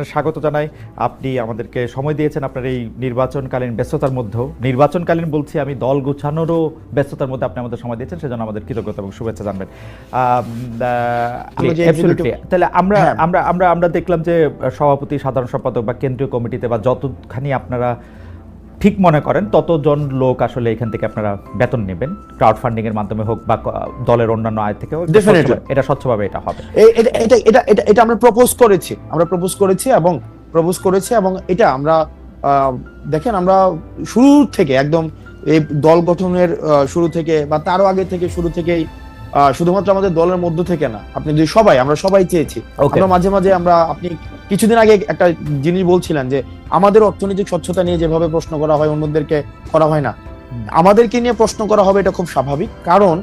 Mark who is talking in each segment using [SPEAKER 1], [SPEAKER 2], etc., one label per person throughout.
[SPEAKER 1] হাসানের স্বাগত জানাই। আপনি আমাদেরকে সময় দিয়েছেন আপনার এই নির্বাচনকালীন ব্যস্ততার মধ্যেও। নির্বাচনকালীন বলছি আমি দল গোছানোরও ব্যস্ততার মধ্যে আপনি আমাদের সময় দিয়েছেন সেজন্য আমাদের কৃতজ্ঞতা এবং শুভেচ্ছা জানবেন। তাহলে আমরা
[SPEAKER 2] হ্যাঁ।
[SPEAKER 1] আমরা আমরা আমরা দেখলাম যে সভাপতি সাধারণ সম্পাদক বা কেন্দ্রীয় কমিটিতে বা যতখানি আপনারা ঠিক মনে করেন ততজন লোক আসলে এখান থেকে আপনারা বেতন নেবেন ক্রাউড ফান্ডিং এর মাধ্যমে হোক বা দলের অন্যান্য আয় থেকে হোক এটা স্বচ্ছভাবে এটা হবে।
[SPEAKER 2] এটা এটা এটা আমরা প্রপোজ করেছি আমরা প্রপোজ করেছি এবং প্রপোজ করেছি এবং এটা আমরা আহ, দেখেন আমরা শুরু থেকে একদম এই দল গঠনের শুরু থেকে বা তারও আগে থেকে শুরু থেকেই শুধুমাত্র আমাদের দলের মধ্য থেকে না আপনি যদি সবাই আমরা সবাই চেয়েছি. আমরা মাঝে মাঝে আমরা আপনি কিছুদিন আগে একটা জিনিস বলছিলেন যে আমাদের অর্থনৈতিক স্বচ্ছতা নিয়ে যেভাবে প্রশ্ন করা হয় অন্যদেরকে করা হয় না। আমাদেরকে নিয়ে প্রশ্ন করা হবে এটা খুব স্বাভাবিক কারণ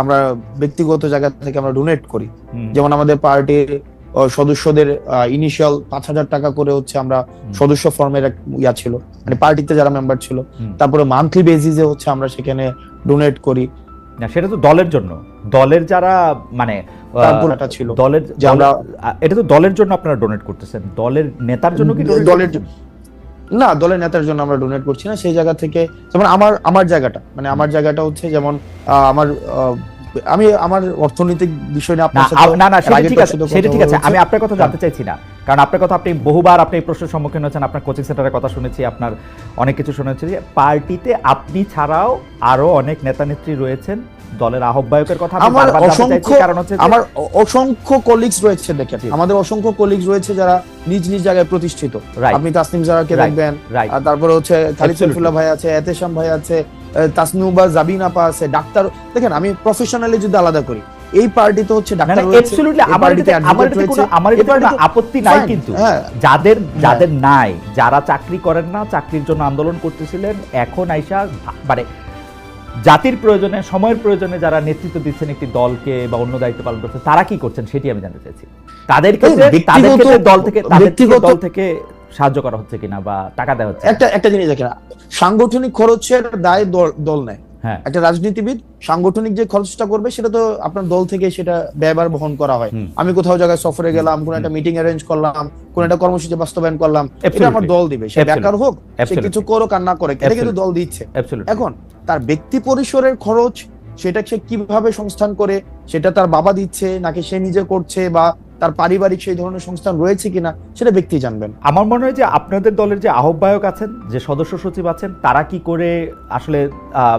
[SPEAKER 2] আমরা ব্যক্তিগত জায়গা থেকে আমরা ডোনেট করি। যেমন আমাদের পার্টির সদস্যদের ইনিশিয়াল পাঁচ হাজার টাকা করে হচ্ছে আমরা সদস্য ফর্মের এক ইয়া ছিল। মানে পার্টিতে যারা মেম্বার ছিল তারপরে মান্থলি বেসিসে হচ্ছে আমরা সেখানে ডোনেট করি।
[SPEAKER 1] না সেটা তো দলের জন্য। দলের যারা মানে
[SPEAKER 2] ছিল।
[SPEAKER 1] দলের এটা তো দলের জন্য আপনারা ডোনেট করতেছেন। দলের নেতার জন্য কি
[SPEAKER 2] দলের? না দলের নেতার জন্য আমরা ডোনেট করছি না সেই জায়গা থেকে যেমন আমার আমার জায়গাটা মানে আমার জায়গাটা হচ্ছে যেমন আমার আহ, আমি আমার অর্থনৈতিক বিষয় নিয়ে
[SPEAKER 1] না
[SPEAKER 2] আপনার সাথে
[SPEAKER 1] না না সেটা ঠিক আছে সেটা ঠিক আছে আমি আপনার কথা জানতে চাইছি না। কারণ আপনার কথা আপনি বহুবার আপনি এই প্রশ্নের সম্মুখীন হয়েছেন আপনার কোচিং সেন্টারের কথা শুনেছি আপনার অনেক কিছু শুনেছি যে পার্টিতে আপনি ছাড়াও আরও অনেক নেতা নেত্রী রয়েছেন দলের আহ্বায়কের কথা
[SPEAKER 2] আমার অসংখ্য
[SPEAKER 1] কারণ হচ্ছে
[SPEAKER 2] আমার অসংখ্য কলিগস রয়েছে দেখেন
[SPEAKER 1] জি।
[SPEAKER 2] আমাদের অসংখ্য কলিগস রয়েছে যারা নিজ নিজ জায়গায় প্রতিষ্ঠিত. আপনি তাসনিম জারাকে. দেখবেন আর তারপরে হচ্ছে খালিদ
[SPEAKER 1] Absolutely.
[SPEAKER 2] সাইফুল্লাহ ভাই আছে এতেশাম ভাই আছে তাসনুবা জাবিন আপা আছে ডাক্তার দেখেন আমি প্রফেশনালি যদি আলাদা করি এই পার্টিতে হচ্ছে ডাক্তার রয়েছে
[SPEAKER 1] আমার আমার কোনো- আমার আপত্তি নাই কিন্তু।
[SPEAKER 2] হ্যাঁ।
[SPEAKER 1] যাদের যাদের নাই যারা চাকরি করেন না চাকরির জন্য আন্দোলন করতেছিলেন এখন আইসা মানে জাতির প্রয়োজনে সময়ের প্রয়োজনে যারা নেতৃত্ব দিচ্ছেন একটি দলকে বা অন্য দায়িত্ব পালন করছেন তারা কি করছেন সেটি আমি জানতে চাইছি। তাদের ক্ষেত্রে দল থেকে তাদের দল থেকে সাহায্য করা হচ্ছে কিনা বা টাকা দেওয়া হচ্ছে
[SPEAKER 2] একটা একটা জিনিস দেখেন সাংগঠনিক খরচের দায় দল দল নেয়।
[SPEAKER 1] হ্যাঁ।
[SPEAKER 2] একটা রাজনীতিবিদ সাংগঠনিক যে খরচটা করবে সেটা তো আপনার দল থেকে সেটা ব্যয়ভার বহন করা হয়। আমি কোথাও জায়গায় সফরে গেলাম কোন একটা মিটিং অ্যারেঞ্জ করলাম কোন একটা কর্মসূচি বাস্তবায়ন করলাম এটা আমার দল দিবে সে বেকার হোক সে কিছু করুক আর না করে এটা কিন্তু দল দিচ্ছে। এখন তার ব্যক্তি পরিসরের খরচ সেটা সে কীভাবে সংস্থান করে সেটা তার বাবা দিচ্ছে নাকি সে নিজে করছে বা তার পারিবারিক সেই ধরনের সংস্থান রয়েছে কিনা সেটা ব্যক্তি জানবেন।
[SPEAKER 1] আমার মনে হয় যে আপনাদের দলের যে আহ্বায়ক আছেন যে সদস্য সচিব আছেন তারা কি করে আসলে আহ,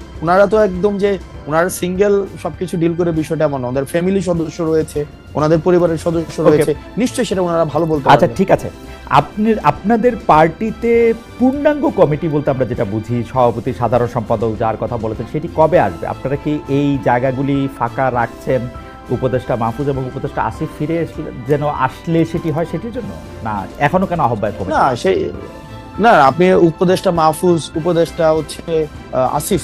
[SPEAKER 2] ওনারা তো একদম যে ওনারা সিঙ্গেল সবকিছু ডিল করে বিষয়টা এমন। ওদের ফ্যামিলি সদস্য রয়েছে ওনাদের পরিবারের সদস্য রয়েছে। নিশ্চয়ই সেটা ওনারা ভালো বলতে
[SPEAKER 1] আচ্ছা ঠিক আছে। আপনি আপনাদের পার্টিতে পূর্ণাঙ্গ কমিটি বলতে আমরা যেটা বুঝি সভাপতি সাধারণ সম্পাদক যার কথা বলেছেন সেটি কবে আসবে? আপনারা কি এই জায়গাগুলি ফাঁকা রাখছেন? উপদেষ্টা মাহফুজ এবং উপদেষ্টা আসিফ ফিরে যেন আসলে সেটি হয় সেটির জন্য? না এখনও কেন আহ্বায়ক
[SPEAKER 2] না সেই না আপনি উপদেষ্টা মাহফুজ উপদেষ্টা হচ্ছে আসিফ।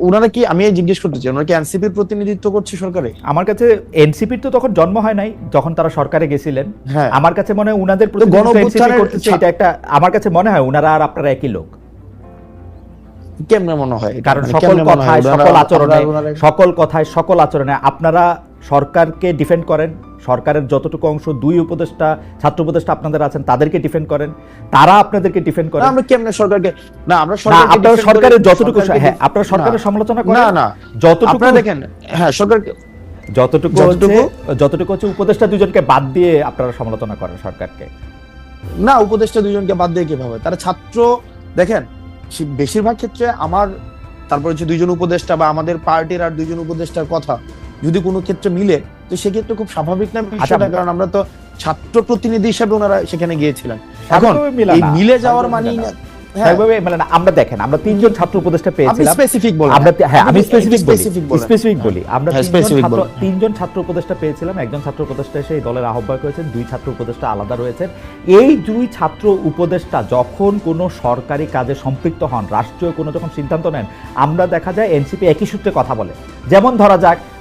[SPEAKER 2] ওনারা কি আমি জিজ্ঞেস করতে চাই ওনারা কি এনসিপির প্রতিনিধিত্ব করছে সরকারে?
[SPEAKER 1] আমার কাছে এনসিপির তো তখন জন্ম হয় নাই যখন তারা সরকারে গেছিলেন।
[SPEAKER 2] হ্যাঁ।
[SPEAKER 1] আমার কাছে মনে হয়
[SPEAKER 2] ওনাদের
[SPEAKER 1] প্রতিনিধিত্ব করতেছে এটা একটা আমার কাছে মনে হয় ওনারা আর আপনারা একই লোক।
[SPEAKER 2] কেমনে মনে হয়?
[SPEAKER 1] কারণ
[SPEAKER 2] মানে
[SPEAKER 1] সকল? কথায় সকল আচরণে সকল কথায় সকল আচরণে আপনারা সরকারকে ডিফেন্ড করেন। সরকারের যতটুকু অংশ দুই উপদেষ্টা ছাত্র উপদেষ্টা আপনাদের আছেন তাদেরকে ডিফেন্ড করেন। তারা আপনাদেরকে ডিফেন্ড করেন।
[SPEAKER 2] আমরা কেমনে সরকারকে না আমরা
[SPEAKER 1] না
[SPEAKER 2] সরকারকে
[SPEAKER 1] আপনারা সরকারের যতটুকু হ্যাঁ আপনারা সরকারের সমালোচনা করেন?
[SPEAKER 2] না না।
[SPEAKER 1] যতটুকু
[SPEAKER 2] আপনারা দেখেন হ্যাঁ সরকার
[SPEAKER 1] যতটুকু
[SPEAKER 2] যতটুকু-
[SPEAKER 1] হচ্ছে যতটুকু হচ্ছে উপদেষ্টা দুজনকে বাদ দিয়ে আপনারা সমালোচনা করেন সরকারকে।
[SPEAKER 2] না উপদেষ্টা দুজনকে বাদ দিয়ে কীভাবে? তারা ছাত্র দেখেন বেশিরভাগ ক্ষেত্রে আমার তারপর হচ্ছে দুইজন উপদেষ্টা বা আমাদের পার্টির আর দুইজন উপদেষ্টার কথা। যদি কোনো ক্ষেত্রে মিলে তো সেক্ষেত্রে খুব স্বাভাবিক না বিষয়টা
[SPEAKER 1] আচ্ছা।
[SPEAKER 2] কারণ আমরা তো ছাত্র প্রতিনিধি হিসেবে ওনারা সেখানে গিয়েছিলেন। এখন
[SPEAKER 1] মিলে
[SPEAKER 2] এই মিলে যাওয়ার মানেই না। হ্যাঁ,
[SPEAKER 1] স্বাভাবিকভাবে মিলে না। আমরা দেখেন আমরা তিনজন ছাত্র উপদেষ্টা পেয়েছিলাম।
[SPEAKER 2] স্পেসিফিক
[SPEAKER 1] আমরা হ্যাঁ আমি স্পেসিফিক বলি। স্পেসিফিক বলি। আমরা
[SPEAKER 2] হ্যাঁ,
[SPEAKER 1] তিনজন ছাত্র
[SPEAKER 2] বলেন।
[SPEAKER 1] তিনজন ছাত্র উপদেষ্টা পেয়েছিলাম। একজন ছাত্র উপদেষ্টা এসে এই দলের আহ্বায়ক হয়েছেন। দুই ছাত্র উপদেষ্টা আলাদা রয়েছেন। এই দুই ছাত্র উপদেষ্টা যখন কোনো সরকারি কাজে সম্পৃক্ত হন রাষ্ট্রীয় কোনো যখন সিদ্ধান্ত নেন আমরা দেখা যায় এনসিপি একই সূত্রে কথা বলে। যেমন ধরা যাক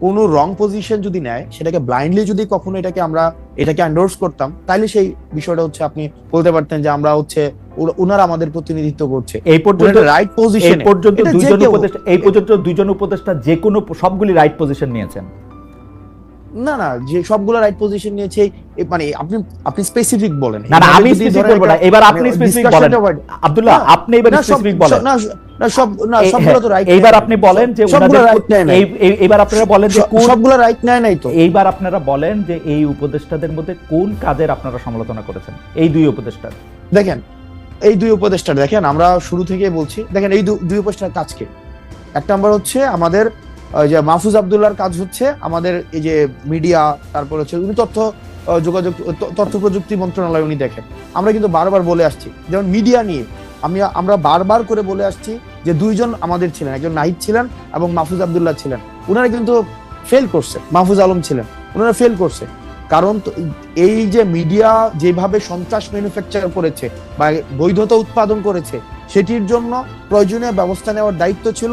[SPEAKER 2] কোন রং পজিশন যদি নেয় সেটাকে ব্লাইন্ডলি যদি কখনো এটাকে আমরা এটাকে এন্ডোর্স করতাম তাহলে সেই বিষয়টা হচ্ছে আপনি বলতে পারতেন যে আমরা হচ্ছে ওনারা আমাদের প্রতিনিধিত্ব করছে।
[SPEAKER 1] এই পর্যন্ত
[SPEAKER 2] রাইট
[SPEAKER 1] এই
[SPEAKER 2] পজিশন
[SPEAKER 1] পর্যন্ত দুইজন উপদেষ্টা এই পর্যন্ত দুইজন উপদেষ্টা যে কোনো সবগুলি রাইট পজিশন নিয়েছেন।
[SPEAKER 2] না না যে সবগুলো রাইট পজিশন নিয়েছে এই- মানে আপনি আপনি স্পেসিফিক বলেন।
[SPEAKER 1] না না আমি স্পেসিফিক বলব না। এবার আপনি
[SPEAKER 2] মানে
[SPEAKER 1] স্পেসিফিক বলেন। আব্দুল্লাহ আপনি এবার স্পেসিফিক বলেন।
[SPEAKER 2] না, না সব না সবগুলো তো রাইট
[SPEAKER 1] এইবার আপনি বলেন যে
[SPEAKER 2] সবগুলো রাইট নেয় না
[SPEAKER 1] এই এই- এইবার আপনারা বলেন যে কোন
[SPEAKER 2] সবগুলো রাইট নেয় নাই তো।
[SPEAKER 1] এইবার আপনারা বলেন যে এই উপদেষ্টাদের মধ্যে কোন কাজের আপনারা সমালোচনা করেছেন? এই দুই উপদেষ্টার।
[SPEAKER 2] দেখেন এই দুই উপদেষ্টা দেখেন আমরা শুরু থেকে বলছি দেখেন এই দুই উপদেষ্টার কাজকে এক নাম্বার হচ্ছে আমাদের যে মাহফুজ আব্দুল্লাহর কাজ হচ্ছে আমাদের এই যে মিডিয়া তারপর হচ্ছে উনি তথ্য যোগাযোগ তথ্য প্রযুক্তি মন্ত্রণালয় উনি দেখেন। আমরা কিন্তু বারবার বলে আসছি যেমন মিডিয়া নিয়ে আমি আমরা বারবার করে বলে আসছি যে দুইজন আমাদের ছিলেন, একজন নাহিদ ছিলেন এবং মাহফুজ আবদুল্লাহ ছিলেন। ওনারা কিন্তু ফেল করছে, মাহফুজ আলম ছিলেন। ওনারা ফেল করছে। কারণ এই যে মিডিয়া যেভাবে সন্ত্রাস ম্যানুফ্যাকচার করেছে বা বৈধতা উৎপাদন করেছে, সেটির জন্য প্রয়োজনীয় ব্যবস্থা নেওয়ার দায়িত্ব ছিল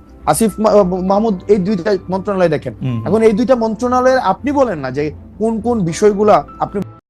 [SPEAKER 2] আসিফ মাহমুদ এই দুইটা মন্ত্রণালয় দেখেন। এখন এই দুইটা মন্ত্রণালয়ের আপনি বলেন না যে কোন কোন বিষয়গুলা আপনি